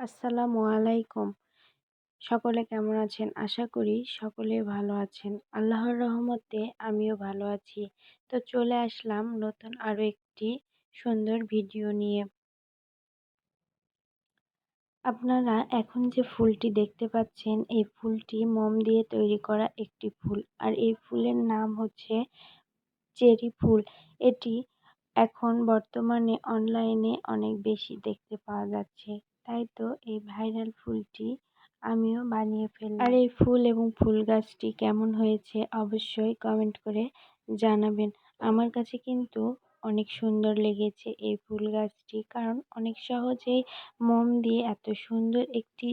আসসালামু আলাইকুম। সকলে কেমন আছেন? আশা করি সকলে ভালো আছেন। আল্লাহর রহমতে আমিও ভালো আছি। তো চলে আসলাম নতুন আরও একটি সুন্দর ভিডিও নিয়ে। আপনারা এখন যে ফুলটি দেখতে পাচ্ছেন, এই ফুলটি মোম দিয়ে তৈরি করা একটি ফুল। আর এই ফুলের নাম হচ্ছে চেরি ফুল। এটি এখন বর্তমানে অনলাইনে অনেক বেশি দেখতে পাওয়া যাচ্ছে। তাই তো এই ভাইরাল ফুলটি আমিও বানিয়ে ফেললাম। আর এই ফুল এবং ফুল গাছটি কেমন হয়েছে অবশ্যই কমেন্ট করে জানাবেন। আমার কাছে কিন্তু অনেক সুন্দর লেগেছে এই ফুল গাছটি কারণ অনেক সহজেই মোম দিয়ে এত সুন্দর একটি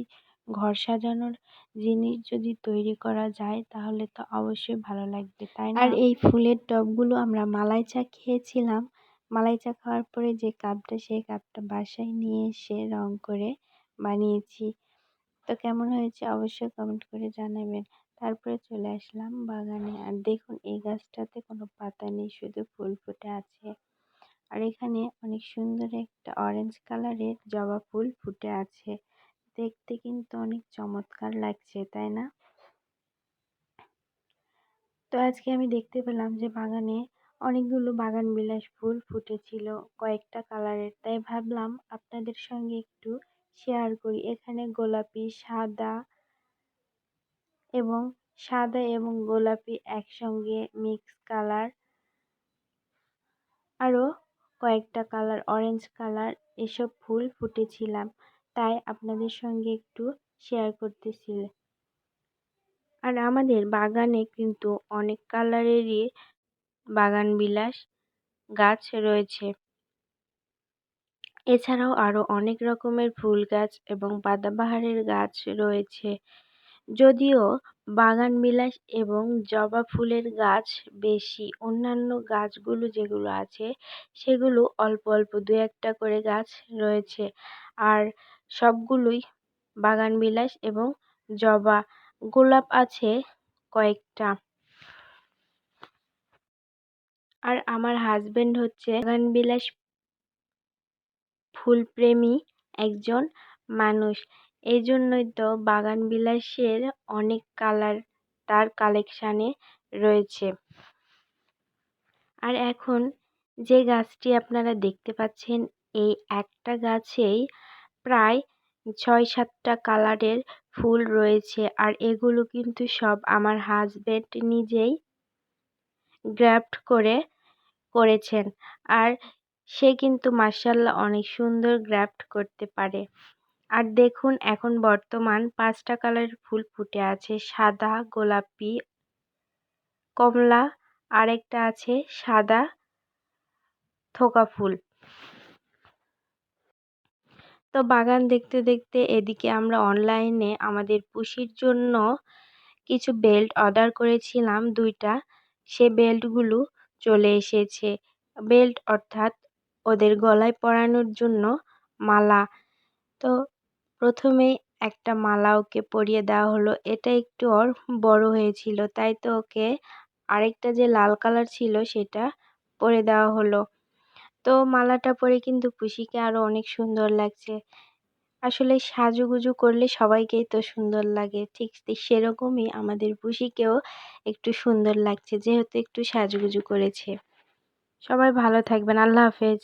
ঘর সাজানোর জিনিস যদি তৈরি করা যায় তাহলে তো অবশ্যই ভালো লাগবে তাই না? আর এই ফুলের টবগুলো আমরা মালাই চা খেয়েছিলাম। মালাই চা খাওয়ার পরে যে কাপটা, সেই কাপটা বাসায় নিয়ে এসে রং করে বানিয়েছি। তো কেমন হয়েছে অবশ্যই কমেন্ট করে জানাবেন। তারপরে চলে আসলাম বাগানে। আর দেখুন, এই গাছটাতে কোনো পাতা নেই, শুধু ফুল ফুটে আছে। আর এখানে অনেক সুন্দর একটা অরেঞ্জ কালারের জবা ফুল ফুটে আছে। দেখতে কিন্তু অনেক চমৎকার লাগছে, তাই না? তো আজকে আমি দেখতে পেলাম যে বাগানে অনেকগুলো বাগান বিলাস ফুল ফুটেছিল, কয়েকটা কালারের। তাই ভাবলাম আপনাদের সঙ্গে একটু শেয়ার করি। এখানে গোলাপি, সাদা এবং সাদা এবং গোলাপি একসঙ্গে মিক্স কালার আরও কয়েকটা কালার অরেঞ্জ কালার এসব ফুল ফুটেছিলাম। তাই আপনাদের সঙ্গে একটু শেয়ার করতেছিল আর আমাদের বাগানে কিন্তু অনেক কালারেরই বাগান বিলাস গাছ রয়েছে। এছাড়াও আরও অনেক রকমের ফুল গাছ এবং পাতাবাহারের গাছ রয়েছে। যদিও বাগান বিলাস এবং জবা ফুলের গাছ বেশি, অন্যান্য গাছগুলো যেগুলো আছে সেগুলো অল্প অল্প দু একটা করে গাছ রয়েছে। আর সবগুলোই বাগান বিলাস এবং জবা। গোলাপ আছে কয়েকটা। আর আমার হাজবেন্ড হচ্ছে বাগান বিলাস ফুলপ্রেমী একজন মানুষ। এই জন্যই তো বাগান বিলাসের অনেক কালার তার কালেকশানে রয়েছে। আর এখন যে গাছটি আপনারা দেখতে পাচ্ছেন, এই একটা গাছেই প্রায় ছয় সাতটা কালারের ফুল রয়েছে। আর এগুলো কিন্তু সব আমার হাজবেন্ড নিজেই গ্রাফট করে করেছেন। আর সে কিন্তু মার্শাল্লাহ অনেক সুন্দর গ্রাফট করতে পারে। আর দেখুন, এখন বর্তমান পাঁচটা কালারের ফুল ফুটে আছে। সাদা, গোলাপি, কমলা, আরেকটা আছে সাদা থোকা ফুল। তো বাগান দেখতে দেখতে এদিকে আমরা অনলাইনে আমাদের পুষির জন্য কিছু বেল্ট অর্ডার করেছিলাম দুইটা। সে বেল্টগুলো চলে এসেছে। বেল্ট অর্থাৎ ওদের গলায় পরানোর জন্য মালা। তো প্রথমেই একটা মালা ওকে পরিয়ে দেওয়া হলো। এটা একটু ওর বড় হয়েছিল, তাই তো ওকে আরেকটা যে লাল কালার ছিল সেটা পরে দেওয়া হলো। তো মালাটা পরে কিন্তু পুষিকে আরও অনেক সুন্দর লাগছে। আসলে সাজুগুজু করলে সবাইকেই তো সুন্দর লাগে। ঠিক সেরকমই আমাদের পুষিকেও একটু সুন্দর লাগছে, যেহেতু একটু সাজুগুজু করেছে। সবাই ভালো থাকবেন, আল্লাহ হাফেজ।